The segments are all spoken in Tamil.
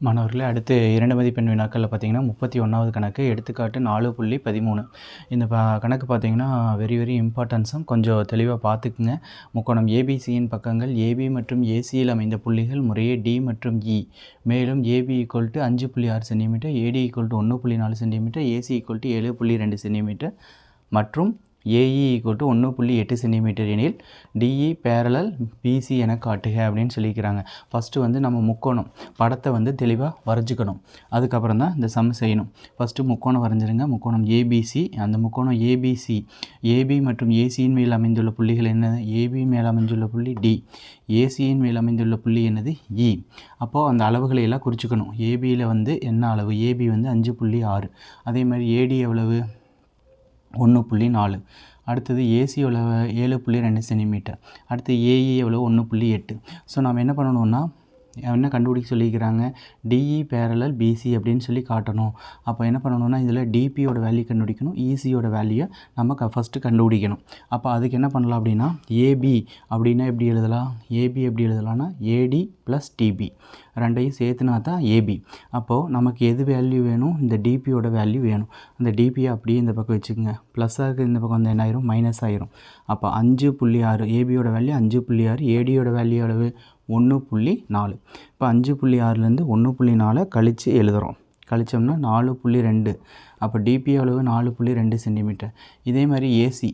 மாணவர்களே அடுத்து இரண்டு மதிப்பெண் வினாக்களில் பார்த்தீங்கன்னா முப்பத்தி ஒன்றாவது கணக்கு எடுத்துக்காட்டு நாலு புள்ளி பதிமூணு. இந்த ப கணக்கு பார்த்தீங்கன்னா வெரி வெரி இம்பார்ட்டன்ஸும் கொஞ்சம் தெளிவாக பார்த்துக்குங்க முக்கோணம் ஏபிசியின் பக்கங்கள் ஏபி மற்றும் ஏசியில் அமைந்த புள்ளிகள் முறையே டி மற்றும் இ மேலும் ஏபி ஈக்குவல் டு அஞ்சு புள்ளி ஆறு சென்டிமீட்டர் ஏடி ஈக்குவல் டு ஒன்று புள்ளி நாலு சென்டிமீட்டர் ஏசி ஈக்குவல் டு ஏழு புள்ளி ரெண்டு சென்டிமீட்டர் மற்றும் ஏஇ ஈக்குவல் டு ஒன்று புள்ளி எட்டு சென்டிமீட்டர் எனில் டிஇ பேரலல் பிசி என காட்டுக அப்படின்னு சொல்லிக்கிறாங்க. ஃபஸ்ட்டு வந்து நம்ம முக்கோணம் படத்தை வந்து தெளிவாக வரைஞ்சிக்கணும். அதுக்கப்புறம் தான் இந்த சம் செய்யணும். ஃபஸ்ட்டு முக்கோணம் வரைஞ்சிருங்க. முக்கோணம் ஏபிசி அந்த முக்கோணம் ஏபிசி ஏபி மற்றும் ஏசியின் மேல் அமைந்துள்ள புள்ளிகள் என்னது? ஏபி மேல் அமைந்துள்ள புள்ளி டி ஏசியின் மேல் அமைந்துள்ள புள்ளி என்னது? E. இ அப்போது அந்த அளவுகளை எல்லாம் குறிச்சிக்கணும். ஏபியில் வந்து என்ன அளவு? ஏபி வந்து அஞ்சு புள்ளி ஆறு. அதே மாதிரி ஏடி எவ்வளவு? ஒன்று புள்ளி நாலு. அடுத்தது ஏசி எவ்வளோ ஏழு புள்ளி ரெண்டு சென்டிமீட்டர். அடுத்து ஏஇ எவ்வளோ ஒன்று புள்ளி எட்டு. ஸோ நம்ம என்ன பண்ணணுன்னா என்ன கண்டுபிடிக்க சொல்லியிருக்கிறாங்க? டிஇ பேரலல் பிசி அப்படின்னு சொல்லி காட்டணும். அப்போ என்ன பண்ணணும்னா இதில் டிபியோட வேல்யூ கண்டுபிடிக்கணும். இசியோட வேல்யூயை நம்ம க ஃபஸ்ட்டு கண்டுபிடிக்கணும். அப்போ அதுக்கு என்ன பண்ணலாம் அப்படின்னா ஏபி அப்படின்னா எப்படி எழுதலாம்? ஏபி எப்படி எழுதலாம்னா ஏடி ப்ளஸ் டிபி ரெண்டையும் சேர்த்துனா தான் ஏபி அப்போது நமக்கு எது வேல்யூ வேணும்? இந்த டிபியோட வேல்யூ வேணும். அந்த டிபியை அப்படியே இந்த பக்கம் வச்சுக்கோங்க. ப்ளஸ்ஸாக இருக்குது இந்த பக்கம் வந்து என்ன ஆயிரும் மைனஸ் ஆயிரும். அப்போ அஞ்சு புள்ளி ஆறு ஏபியோட வேல்யூ அஞ்சு புள்ளி ஆறு ஏடியோட வேல்யூ அளவு ஒன்று புள்ளி நாலு. இப்போ அஞ்சு புள்ளி ஆறுலேருந்து ஒன்று புள்ளி நாலை கழித்து எழுதுகிறோம் கழிச்சோம்னா நாலு புள்ளி ரெண்டு. அப்போ டிபி அளவு நாலு புள்ளி ரெண்டு சென்டிமீட்டர் இதே மாதிரி ஏசி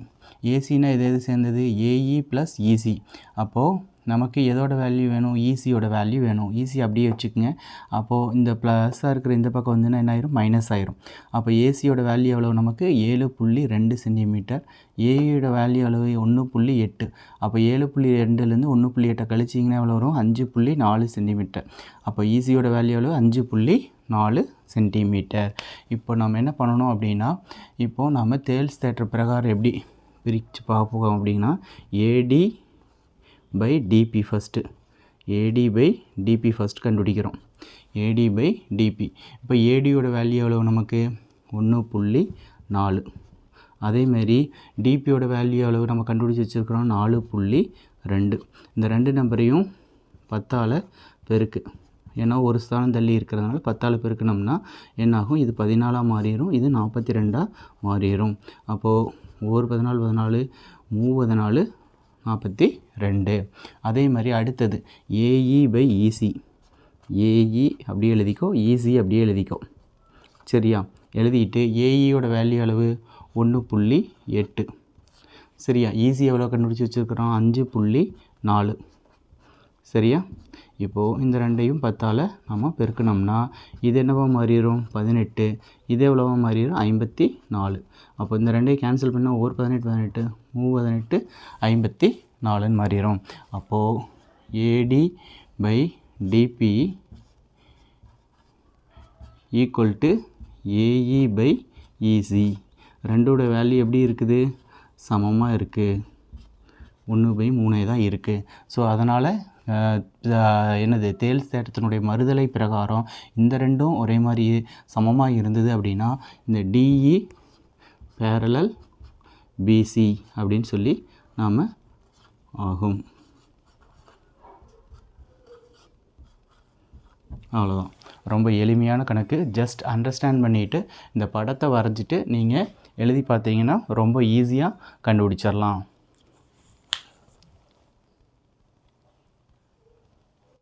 ஏசினா எது எது சேர்ந்தது? ஏஇ ப்ளஸ் இசி அப்போது நமக்கு எதோட வேல்யூ வேணும்? ஈசியோட வேல்யூ வேணும். ஈசி அப்படியே வச்சுக்கோங்க. அப்போது இந்த ப்ளஸ்ஸாக இருக்கிற இந்த பக்கம் வந்துன்னா என்ன ஆயிரும்? மைனஸ் ஆயிரும். அப்போ ஏசியோட வேல்யூ எவ்வளோ நமக்கு ஏழு புள்ளி ரெண்டு சென்டிமீட்டர் ஏயோட வேல்யூ அளவு ஒன்று புள்ளி எட்டு. அப்போ ஏழு புள்ளி ரெண்டுலேருந்து ஒன்று புள்ளி எட்டை கழிச்சிங்கன்னா எவ்வளோ வரும்? அஞ்சு புள்ளி நாலு சென்டிமீட்டர் அப்போ ஈஸியோட வேல்யூ அளவு அஞ்சு புள்ளி நாலு சென்டிமீட்டர் இப்போ நம்ம என்ன பண்ணணும் அப்படின்னா இப்போது நம்ம தேல்ஸ் தேட்டர் பிரகாரம் எப்படி பிரித்து பார்ப்போம் அப்படின்னா AD by DB first AD by DB first கண்டுபிடிக்கிறோம். ஏடி பை டிபி இப்போ ஏடியோட வேல்யூ எவ்வளோ நமக்கு? ஒன்று புள்ளி நாலு. அதேமாரி டிபியோட வேல்யூ எவ்வளோ நம்ம கண்டுபிடிச்சி வச்சுருக்கிறோம்? நாலு புள்ளி ரெண்டு. இந்த ரெண்டு நம்பரையும் பத்தால் பெருக்கு. ஏன்னா ஒரு ஸ்தானம் தள்ளி இருக்கிறதுனால பத்தால் பெருக்கணும்னா என்னாகும்? இது பதினாலாக மாறிடும். இது நாற்பத்தி ரெண்டாக மாறிடும். அப்போது ஒரு பதினாலு பதினாலு மூவது பதினாலு நாற்பத்தி ரெண்டு. அதே மாதிரி அடுத்தது ஏஇ பை இசி ஏஇ அப்படியே எழுதிக்கோ இசி அப்படியே எழுதிக்கோ. சரியா? எழுதிட்டு ஏஇயோட வேல்யூ அளவு ஒன்று புள்ளி எட்டு. சரியா? ஈஸி எவ்வளோ கண்டுபிடிச்சி வச்சுருக்குறோம்? அஞ்சு புள்ளி நாலு. சரியா? இப்போது இந்த ரெண்டையும் பத்தால் நம்ம பெருக்கணும்னா இது என்னவா மாறிடும் பதினெட்டு. இது எவ்வளோவா மாறிடும் ஐம்பத்தி நாலு. அப்போ இந்த ரெண்டையும் கேன்சல் பண்ணால் ஒரு பதினெட்டு பதினெட்டு. மூ பதினெட்டு ஐம்பத்தி நாலுன்னு மாறிடும் அப்போது AD by DB equal to AE by EC ரெண்டோட வேல்யூ எப்படி இருக்குது? சமமாக இருக்குது ஒன்று பை மூணே தான் இருக்குது ஸோ அதனால் என்னது தேல் தேட்டத்தினுடைய மறுதலை பிரகாரம் இந்த ரெண்டும் ஒரே மாதிரி சமமாக இருந்தது அப்படின்னா இந்த டிஇ பேரலல் பிசி அப்படின்னு சொல்லி நாம் ஆகும். அவ்வளோதான் ரொம்ப எளிமையான கணக்கு. ஜஸ்ட் அண்டர்ஸ்டாண்ட் பண்ணிவிட்டு இந்த படத்தை வரைஞ்சிட்டு நீங்கள் எழுதி பார்த்தீங்கன்னா ரொம்ப ஈஸியாக கண்டுபிடிச்சிடலாம்